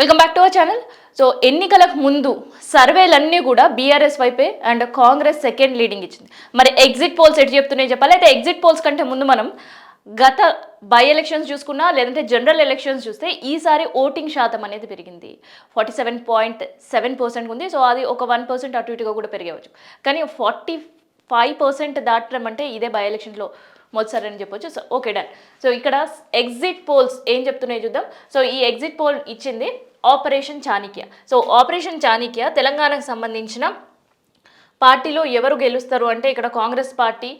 Welcome back to our channel so ఎన్నికలకు ముందు సర్వేలన్నీ కూడా బీఆర్ఎస్ వైపే అండ్ కాంగ్రెస్ సెకండ్ లీడింగ్ ఇచ్చింది. మరి ఎగ్జిట్ పోల్స్ ఎటు చెప్తున్నాయి చెప్పాలి. అయితే ఎగ్జిట్ పోల్స్ కంటే ముందు మనం గత బై ఎలక్షన్స్ చూసుకున్నా లేదంటే జనరల్ ఎలక్షన్స్ చూస్తే ఈసారి ఓటింగ్ శాతం అనేది పెరిగింది. Forty seven point seven percent ఉంది. సో అది ఒక వన్ పర్సెంట్ అటు ఇటుగా కూడా పెరిగవచ్చు. కానీ ఫార్టీ ఫైవ్ పర్సెంట్ దాటడం అంటే ఇదే బై ఎలక్షన్లో మొదటిసారి అని చెప్పొచ్చు. సో ఓకే డన్ సో ఇక్కడ ఎగ్జిట్ పోల్స్ ఏం చెప్తున్నాయి చూద్దాం. సో ఈ ఎగ్జిట్ పోల్ ఇచ్చింది operation Chanakya. So operation Chanakya తెలంగాణకు సంబంధించిన పార్టీలో ఎవరు గెలుస్తారు అంటే ఇక్కడ Congress party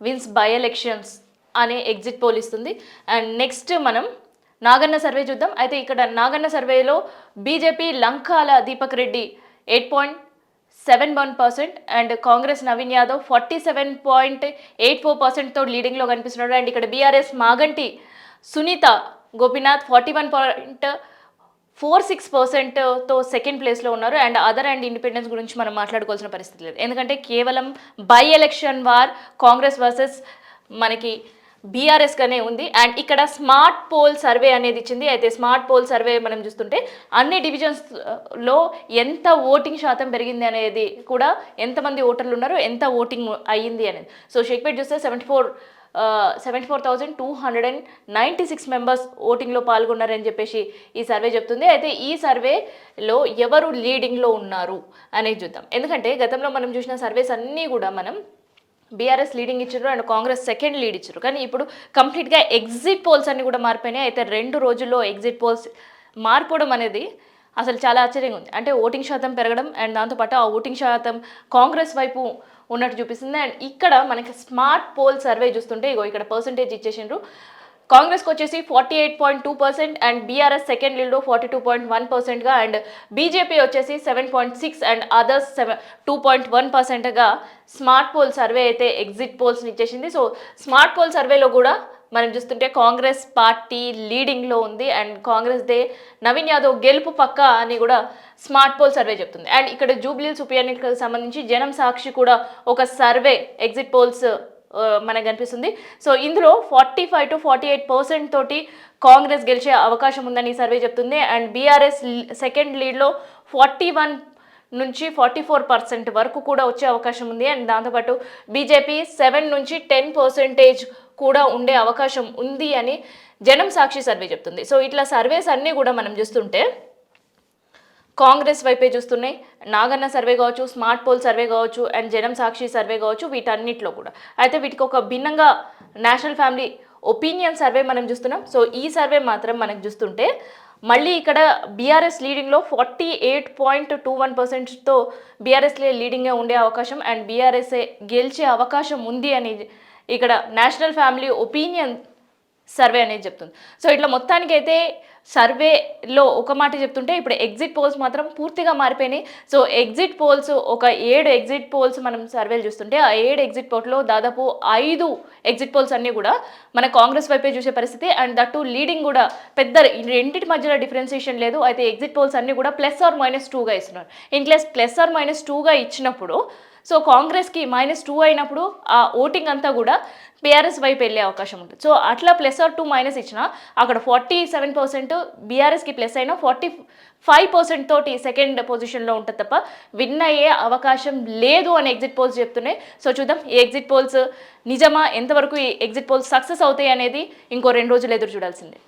wins by elections అనే ఎగ్జిట్ పోల్ ఇస్తుంది. అండ్ నెక్స్ట్ మనం నాగన్న సర్వే చూద్దాం. అయితే ఇక్కడ నాగన్న సర్వేలో BJP Lankala Deepak Reddy eight point seven one percent and Congress Naveen Yadav forty seven point eight four పర్సెంట్తో లీడింగ్లో కనిపిస్తున్నాడు. అండ్ ఇక్కడ BRS Maganti Sunitha Gopinath forty one point four six పర్సెంట్తో second ప్లేస్లో ఉన్నారు and other and independence గురించి మనం మాట్లాడుకోవాల్సిన పరిస్థితి లేదు. ఎందుకంటే కేవలం by election war Congress versus మనకి బీఆర్ఎస్గానే ఉంది. అండ్ ఇక్కడ స్మార్ట్ పోల్ సర్వే అనేది ఇచ్చింది. అయితే స్మార్ట్ పోల్ సర్వే మనం చూస్తుంటే అన్ని డివిజన్స్లో ఎంత ఓటింగ్ శాతం పెరిగింది అనేది కూడా ఎంతమంది ఓటర్లు ఉన్నారు ఎంత ఓటింగ్ అయ్యింది అనేది. సో షేక్పేట్ చూస్తే seventy four seventy four thousand two hundred and ninety six members ఓటింగ్లో పాల్గొన్నారని చెప్పేసి ఈ సర్వే చెప్తుంది. అయితే ఈ సర్వేలో ఎవరు లీడింగ్లో ఉన్నారు అనేది చూద్దాం. ఎందుకంటే గతంలో మనం చూసిన సర్వేస్ అన్నీ కూడా మనం బీఆర్ఎస్ లీడింగ్ ఇచ్చారు అండ్ కాంగ్రెస్ సెకండ్ లీడ్ ఇచ్చారు. కానీ ఇప్పుడు కంప్లీట్గా ఎగ్జిట్ పోల్స్ అన్ని కూడా మారిపోయినాయి. అయితే రెండు రోజుల్లో ఎగ్జిట్ పోల్స్ మారిపోవడం అనేది అసలు చాలా ఆశ్చర్యంగా ఉంది. అంటే ఓటింగ్ శాతం పెరగడం అండ్ దాంతోపాటు ఆ ఓటింగ్ శాతం కాంగ్రెస్ వైపు ఉన్నట్టు చూపిస్తుంది. అండ్ ఇక్కడ మనకి స్మార్ట్ పోల్ సర్వే చూస్తుంటే ఇగో ఇక్కడ పర్సంటేజ్ ఇచ్చేసిండ్రు. కాంగ్రెస్కి వచ్చేసి forty eight point two percent and BRS second లీడ్లో forty two point one పర్సెంట్గా అండ్ బీజేపీ వచ్చేసి seven point six and others seven two point one పర్సెంట్గా స్మార్ట్ పోల్ సర్వే అయితే ఎగ్జిట్ పోల్స్ని ఇచ్చేసింది. సో స్మార్ట్ పోల్ సర్వేలో కూడా మనం చూస్తుంటే కాంగ్రెస్ పార్టీ లీడింగ్లో ఉంది అండ్ కాంగ్రెస్ దే నవీన్ యాదవ్ గెలుపు పక్క అని కూడా స్మార్ట్ పోల్ సర్వే చెప్తుంది. అండ్ ఇక్కడ జూబ్లీల్స్ ఉప ఎన్నికలకు సంబంధించి జనం సాక్షి కూడా ఒక సర్వే ఎగ్జిట్ పోల్స్ మనకు కనిపిస్తుంది. సో ఇందులో forty five to forty eight percent తోటి కాంగ్రెస్ గెలిచే అవకాశం ఉందని సర్వే చెప్తుంది. అండ్ బీఆర్ఎస్ సెకండ్ లీడ్లో ఫార్టీ వన్ నుంచి ఫార్టీ ఫోర్ పర్సెంట్ వరకు కూడా వచ్చే అవకాశం ఉంది. అండ్ దాంతోపాటు బీజేపీ సెవెన్ నుంచి టెన్ పర్సెంటేజ్ కూడా ఉండే అవకాశం ఉంది అని జనం సాక్షి సర్వే చెప్తుంది. సో ఇట్లా సర్వేస్ అన్నీ కూడా మనం చూస్తుంటే కాంగ్రెస్ వైపే చూస్తున్నాయి. నాగన్న సర్వే కావచ్చు స్మార్ట్ పోల్ సర్వే కావచ్చు అండ్ జనం సాక్షి సర్వే కావచ్చు వీటన్నిటిలో కూడా. అయితే వీటికి ఒక భిన్నంగా నేషనల్ ఫ్యామిలీ ఒపీనియన్ సర్వే మనం చూస్తున్నాం. సో ఈ సర్వే మాత్రం మనకు చూస్తుంటే మళ్ళీ ఇక్కడ BRS లీడింగ్లో forty eight point two one పర్సెంట్తో బీఆర్ఎస్లే లీడింగ్గా ఉండే అవకాశం అండ్ బీఆర్ఎస్ఏ గెలిచే అవకాశం ఉంది అని ఇక్కడ నేషనల్ ఫ్యామిలీ ఒపీనియన్ సర్వే అనేది చెప్తుంది. సో ఇట్లా మొత్తానికైతే సర్వేలో ఒక మాట చెప్తుంటే ఇప్పుడు ఎగ్జిట్ పోల్స్ మాత్రం పూర్తిగా మారిపోయినాయి. సో ఎగ్జిట్ పోల్స్ ఒక ఏడు ఎగ్జిట్ పోల్స్ మనం సర్వేలు చూస్తుంటే ఆ ఏడు ఎగ్జిట్ పోల్లో దాదాపు ఐదు ఎగ్జిట్ పోల్స్ అన్నీ కూడా మన కాంగ్రెస్ వైపే చూసే పరిస్థితి. అండ్ దట్టు లీడింగ్ కూడా పెద్ద రెండింటి మధ్యలో డిఫరెన్సియేషన్ లేదు. అయితే ఎగ్జిట్ పోల్స్ అన్నీ కూడా ప్లస్ ఆర్ మైనస్ టూగా ఇస్తున్నారు. In case plus or minus టూగా ఇచ్చినప్పుడు సో కాంగ్రెస్కి మైనస్ టూ అయినప్పుడు ఆ ఓటింగ్ అంతా కూడా బీఆర్ఎస్ వైపు వెళ్ళే అవకాశం ఉంటుంది సో అట్లా ప్లస్ ఆర్ టూ మైనస్ ఇచ్చినా అక్కడ ఫార్టీ సెవెన్ పర్సెంట్ బీఆర్ఎస్కి ప్లస్ అయినా ఫార్టీ ఫైవ్ పర్సెంట్ తోటి సెకండ్ పొజిషన్లో ఉంటుంది తప్ప విన్ అయ్యే అవకాశం లేదు అని ఎగ్జిట్ పోల్స్ చెప్తున్నాయి. సో చూద్దాం ఈ ఎగ్జిట్ పోల్స్ నిజమా? ఎంతవరకు ఈ ఎగ్జిట్ పోల్స్ సక్సెస్ అవుతాయి అనేది ఇంకో రెండు రోజులు ఎదురు చూడాల్సిందే.